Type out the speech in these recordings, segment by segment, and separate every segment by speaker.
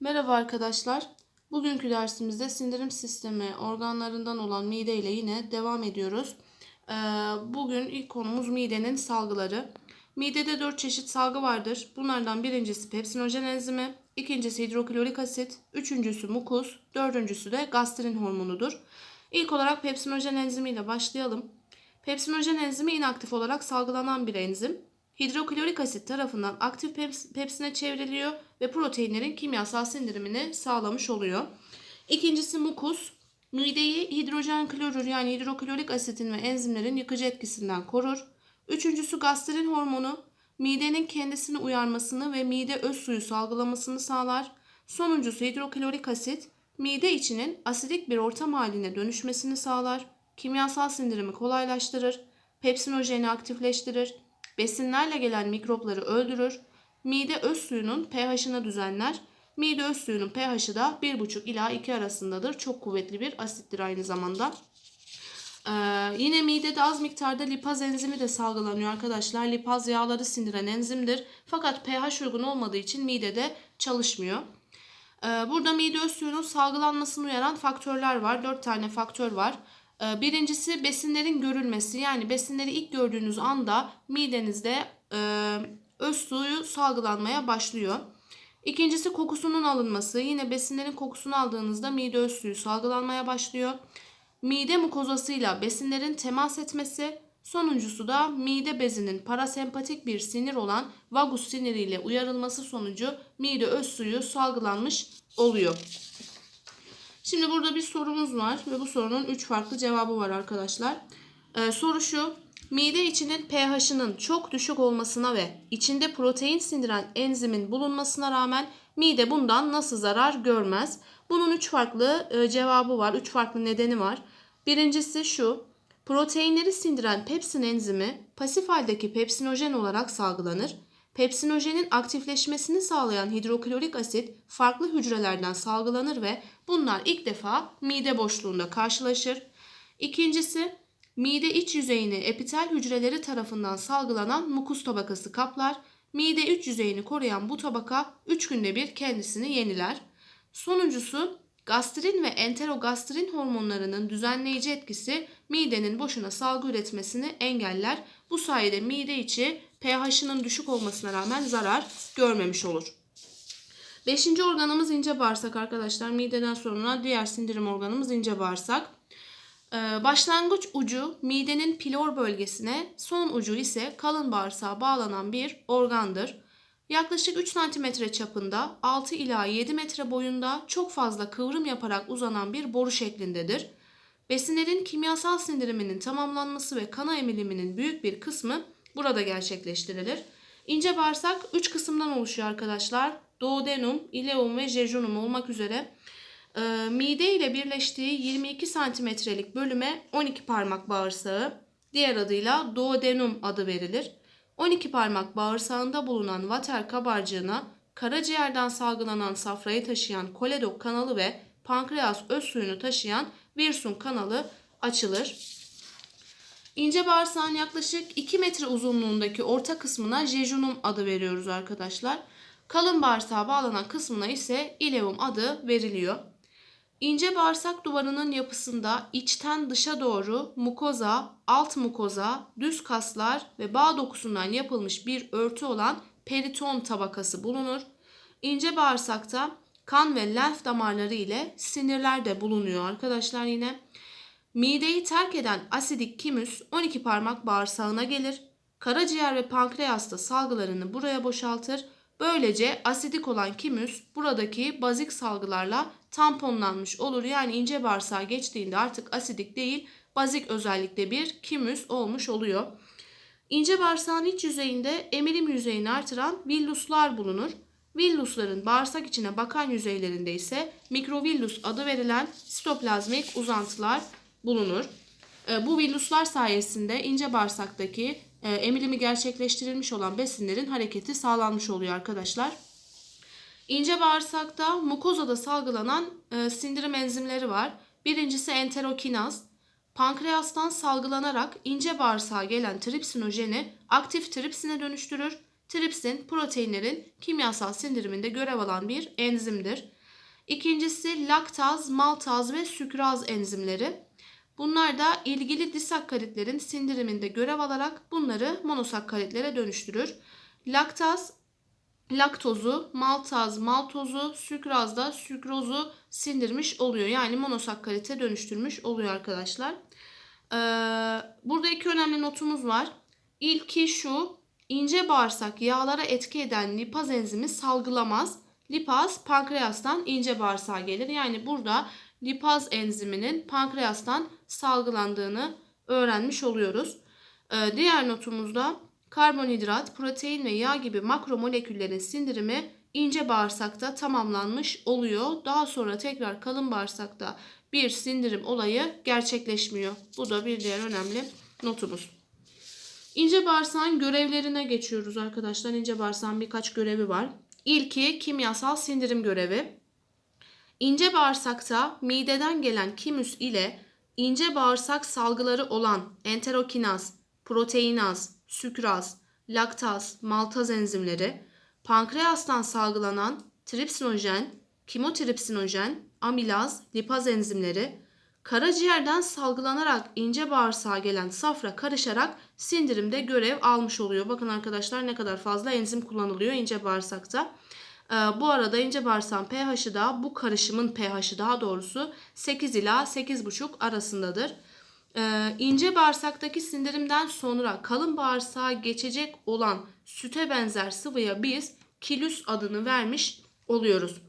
Speaker 1: Merhaba arkadaşlar. Bugünkü dersimizde sindirim sistemi organlarından olan mide ile yine devam ediyoruz. Ee, Bugün ilk konumuz midenin salgıları. Midede 4 çeşit salgı vardır. Bunlardan birincisi pepsinojen enzimi, ikincisi hidroklorik asit, üçüncüsü mukus, dördüncüsü de gastrin hormonudur. İlk olarak pepsinojen enzimi ile başlayalım. Pepsinojen enzimi inaktif olarak salgılanan bir enzim. Hidroklorik asit tarafından aktif peps- pepsine çevriliyor ve proteinlerin kimyasal sindirimini sağlamış oluyor. İkincisi mukus. Mideyi hidrojen klorür yani hidroklorik asitin ve enzimlerin yıkıcı etkisinden korur. Üçüncüsü gastrin hormonu. Midenin kendisini uyarmasını ve mide öz suyu salgılamasını sağlar. Sonuncusu hidroklorik asit. Mide içinin asidik bir ortam haline dönüşmesini sağlar. Kimyasal sindirimi kolaylaştırır. Pepsinojeni aktifleştirir. Besinlerle gelen mikropları öldürür. Mide öz suyunun pH'ını düzenler. Mide öz suyunun pH'i da 1,5 ila 2 arasındadır. Çok kuvvetli bir asittir aynı zamanda. Ee, yine midede az miktarda lipaz enzimi de salgılanıyor arkadaşlar. Lipaz yağları sindiren enzimdir. Fakat pH uygun olmadığı için midede çalışmıyor. Ee, burada mide öz suyunun salgılanmasını uyaran faktörler var. 4 tane faktör var. Ee, Birincisi besinlerin görülmesi. Yani besinleri ilk gördüğünüz anda midenizde e, öz suyu salgılanmaya başlıyor. İkincisi kokusunun alınması. Yine besinlerin kokusunu aldığınızda mide öz suyu salgılanmaya başlıyor. Mide mukozasıyla besinlerin temas etmesi. Sonuncusu da mide bezinin parasempatik bir sinir olan vagus siniriyle uyarılması sonucu mide öz suyu salgılanmış oluyor. Şimdi burada bir sorumuz var ve bu sorunun 3 farklı cevabı var arkadaşlar. Ee, soru şu. Mide içinin pH'ının çok düşük olmasına ve içinde protein sindiren enzimin bulunmasına rağmen mide bundan nasıl zarar görmez? Bunun 3 farklı e, cevabı var. 3 farklı nedeni var. Birincisi şu. Proteinleri sindiren pepsin enzimi pasif haldeki pepsinojen olarak salgılanır. Pepsinojenin aktifleşmesini sağlayan hidroklorik asit farklı hücrelerden salgılanır ve bunlar ilk defa mide boşluğunda karşılaşır. İkincisi, mide iç yüzeyini epitel hücreleri tarafından salgılanan mukus tabakası kaplar. Mide iç yüzeyini koruyan bu tabaka 3 günde bir kendisini yeniler. Sonuncusu, gastrin ve enterogastrin hormonlarının düzenleyici etkisi midenin boşuna salgı üretmesini engeller. Bu sayede mide içi pH'ının düşük olmasına rağmen zarar görmemiş olur. Beşinci organımız ince bağırsak arkadaşlar. Mideden sonra diğer sindirim organımız ince bağırsak. Ee, başlangıç ucu midenin pilor bölgesine, son ucu ise kalın bağırsağa bağlanan bir organdır. Yaklaşık 3 cm çapında 6 ila 7 metre boyunda çok fazla kıvrım yaparak uzanan bir boru şeklindedir. Besinlerin kimyasal sindiriminin tamamlanması ve kana emiliminin büyük bir kısmı burada gerçekleştirilir. İnce bağırsak 3 kısımdan oluşuyor arkadaşlar. Duodenum, ileum ve jejunum olmak üzere. Ee, mide ile birleştiği 22 santimetrelik bölüme 12 parmak bağırsağı, diğer adıyla duodenum adı verilir. 12 parmak bağırsağında bulunan vater kabarcığına karaciğerden salgılanan safrayı taşıyan koledok kanalı ve pankreas öz suyunu taşıyan Wirsung kanalı açılır. İnce bağırsağın yaklaşık 2 metre uzunluğundaki orta kısmına jejunum adı veriyoruz arkadaşlar. Kalın bağırsağa bağlanan kısmına ise ileum adı veriliyor. İnce bağırsak duvarının yapısında içten dışa doğru mukoza, alt mukoza, düz kaslar ve bağ dokusundan yapılmış bir örtü olan periton tabakası bulunur. İnce bağırsakta kan ve lenf damarları ile sinirler de bulunuyor arkadaşlar yine. Mideyi terk eden asidik kimüs 12 parmak bağırsağına gelir. Karaciğer ve pankreasta salgılarını buraya boşaltır. Böylece asidik olan kimüs buradaki bazik salgılarla tamponlanmış olur. Yani ince bağırsağa geçtiğinde artık asidik değil bazik özellikle bir kimüs olmuş oluyor. İnce bağırsağın iç yüzeyinde emilim yüzeyini artıran villuslar bulunur. Villusların bağırsak içine bakan yüzeylerinde ise mikrovillus adı verilen sitoplazmik uzantılar bulunur. E, Bu villuslar sayesinde ince bağırsaktaki e, emilimi gerçekleştirilmiş olan besinlerin hareketi sağlanmış oluyor arkadaşlar. İnce bağırsakta mukozada salgılanan e, sindirim enzimleri var. Birincisi enterokinaz. Pankreastan salgılanarak ince bağırsağa gelen tripsinojeni aktif tripsine dönüştürür. Tripsin proteinlerin kimyasal sindiriminde görev alan bir enzimdir. İkincisi laktaz, maltaz ve sükraz enzimleri. Bunlar da ilgili disakkaritlerin sindiriminde görev alarak bunları monosakkaritlere dönüştürür. Laktaz laktozu, maltaz, maltozu, sükraz da sükrozu sindirmiş oluyor. Yani monosakkarite dönüştürmüş oluyor arkadaşlar. Ee, burada iki önemli notumuz var. İlki şu, ince bağırsak yağlara etki eden lipaz enzimi salgılamaz. Lipaz pankreastan ince bağırsağa gelir. Yani burada lipaz enziminin pankreastan salgılandığını öğrenmiş oluyoruz. Ee, diğer notumuzda karbonhidrat, protein ve yağ gibi makro moleküllerin sindirimi ince bağırsakta tamamlanmış oluyor. Daha sonra tekrar kalın bağırsakta bir sindirim olayı gerçekleşmiyor. Bu da bir diğer önemli notumuz. İnce bağırsağın görevlerine geçiyoruz arkadaşlar. İnce bağırsağın birkaç görevi var. İlki kimyasal sindirim görevi. İnce bağırsakta mideden gelen kimüs ile ince bağırsak salgıları olan enterokinaz, proteinaz, sükraz, laktaz, maltaz enzimleri, pankreastan salgılanan tripsinojen, kimotripsinojen, amilaz, lipaz enzimleri, karaciğerden salgılanarak ince bağırsağa gelen safra karışarak sindirimde görev almış oluyor. Bakın arkadaşlar ne kadar fazla enzim kullanılıyor ince bağırsakta. Ee, bu arada ince bağırsağın pH'i da bu karışımın pH'i daha doğrusu 8 ila 8,5 arasındadır. Ee, ince bağırsaktaki sindirimden sonra kalın bağırsağa geçecek olan süte benzer sıvıya biz kilüs adını vermiş oluyoruz.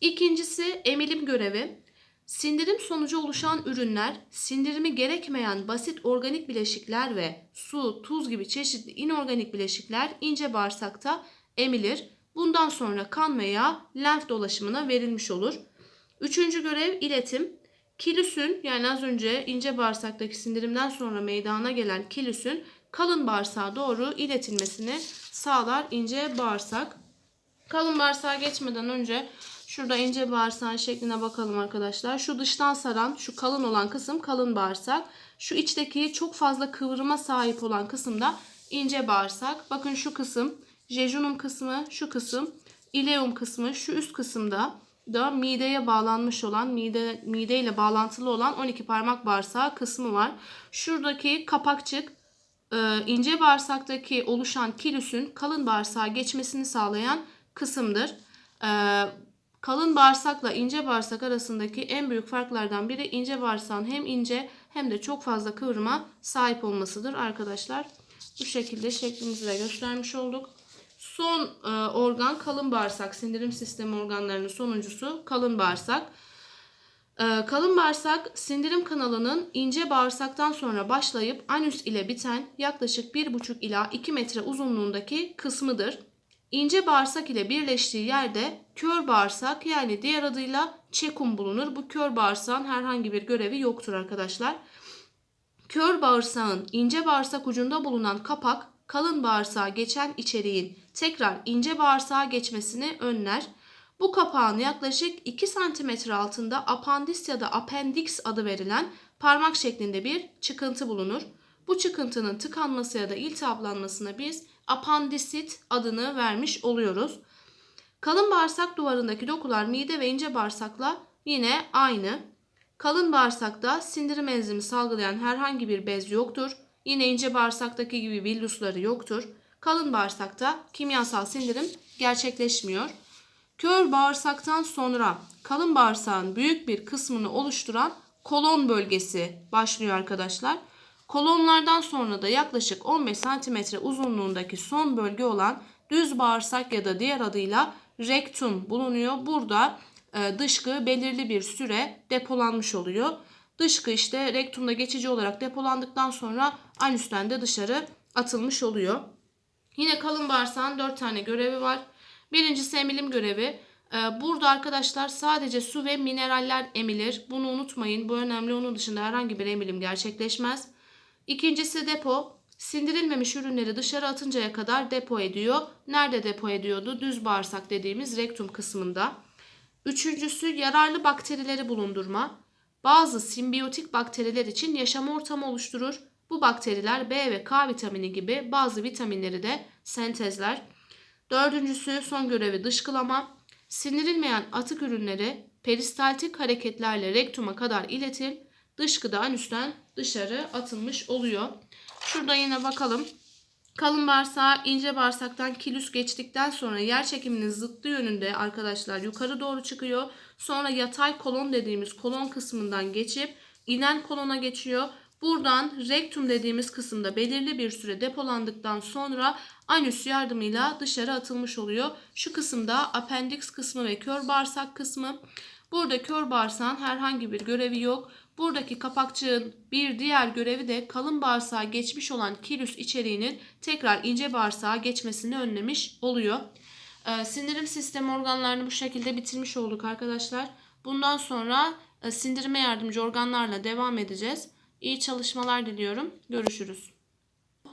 Speaker 1: İkincisi emilim görevi. Sindirim sonucu oluşan ürünler, sindirimi gerekmeyen basit organik bileşikler ve su, tuz gibi çeşitli inorganik bileşikler ince bağırsakta emilir. Bundan sonra kan veya lenf dolaşımına verilmiş olur. Üçüncü görev iletim. Kilüsün yani az önce ince bağırsaktaki sindirimden sonra meydana gelen kilüsün kalın bağırsağa doğru iletilmesini sağlar ince bağırsak. Kalın bağırsağa geçmeden önce şurada ince bağırsağın şekline bakalım arkadaşlar. Şu dıştan saran şu kalın olan kısım kalın bağırsak. Şu içteki çok fazla kıvrıma sahip olan kısım da ince bağırsak. Bakın şu kısım jejunum kısmı şu kısım ileum kısmı şu üst kısımda da mideye bağlanmış olan mide mide ile bağlantılı olan 12 parmak bağırsağı kısmı var. Şuradaki kapakçık e, ince bağırsaktaki oluşan kilüsün kalın bağırsağa geçmesini sağlayan kısımdır. E, kalın bağırsakla ince bağırsak arasındaki en büyük farklardan biri ince bağırsağın hem ince hem de çok fazla kıvrıma sahip olmasıdır arkadaşlar. Bu şekilde şeklimizle göstermiş olduk. Son e, organ kalın bağırsak. Sindirim sistemi organlarının sonuncusu kalın bağırsak. E, kalın bağırsak sindirim kanalının ince bağırsaktan sonra başlayıp anüs ile biten yaklaşık 1,5 ila 2 metre uzunluğundaki kısmıdır. İnce bağırsak ile birleştiği yerde kör bağırsak yani diğer adıyla çekum bulunur. Bu kör bağırsağın herhangi bir görevi yoktur arkadaşlar. Kör bağırsağın ince bağırsak ucunda bulunan kapak kalın bağırsağa geçen içeriğin tekrar ince bağırsağa geçmesini önler. Bu kapağın yaklaşık 2 cm altında apandis ya da appendix adı verilen parmak şeklinde bir çıkıntı bulunur. Bu çıkıntının tıkanması ya da iltihaplanmasına biz apandisit adını vermiş oluyoruz. Kalın bağırsak duvarındaki dokular mide ve ince bağırsakla yine aynı. Kalın bağırsakta sindirim enzimi salgılayan herhangi bir bez yoktur. Yine ince bağırsaktaki gibi villusları yoktur. Kalın bağırsakta kimyasal sindirim gerçekleşmiyor. Kör bağırsaktan sonra kalın bağırsağın büyük bir kısmını oluşturan kolon bölgesi başlıyor arkadaşlar. Kolonlardan sonra da yaklaşık 15 cm uzunluğundaki son bölge olan düz bağırsak ya da diğer adıyla rektum bulunuyor. Burada e, dışkı belirli bir süre depolanmış oluyor. Dışkı işte rektumda geçici olarak depolandıktan sonra anüsten de dışarı atılmış oluyor. Yine kalın bağırsağın 4 tane görevi var. Birincisi emilim görevi. Ee, burada arkadaşlar sadece su ve mineraller emilir. Bunu unutmayın. Bu önemli. Onun dışında herhangi bir emilim gerçekleşmez. İkincisi depo. Sindirilmemiş ürünleri dışarı atıncaya kadar depo ediyor. Nerede depo ediyordu? Düz bağırsak dediğimiz rektum kısmında. Üçüncüsü yararlı bakterileri bulundurma. Bazı simbiyotik bakteriler için yaşam ortamı oluşturur. Bu bakteriler B ve K vitamini gibi bazı vitaminleri de sentezler. Dördüncüsü son görevi dışkılama. Sindirilmeyen atık ürünleri peristaltik hareketlerle rektuma kadar iletir. Dışkıda anüsten dışarı atılmış oluyor. Şurada yine bakalım. Kalın bağırsağı ince bağırsaktan kilüs geçtikten sonra yer çekiminin zıttı yönünde arkadaşlar yukarı doğru çıkıyor. Sonra yatay kolon dediğimiz kolon kısmından geçip inen kolona geçiyor. Buradan rektum dediğimiz kısımda belirli bir süre depolandıktan sonra anüs yardımıyla dışarı atılmış oluyor. Şu kısımda appendix kısmı ve kör bağırsak kısmı. Burada kör bağırsağın herhangi bir görevi yok. Buradaki kapakçığın bir diğer görevi de kalın bağırsağa geçmiş olan kilüs içeriğinin tekrar ince bağırsağa geçmesini önlemiş oluyor. Ee, sindirim sistemi organlarını bu şekilde bitirmiş olduk arkadaşlar. Bundan sonra e, sindirime yardımcı organlarla devam edeceğiz. İyi çalışmalar diliyorum. Görüşürüz.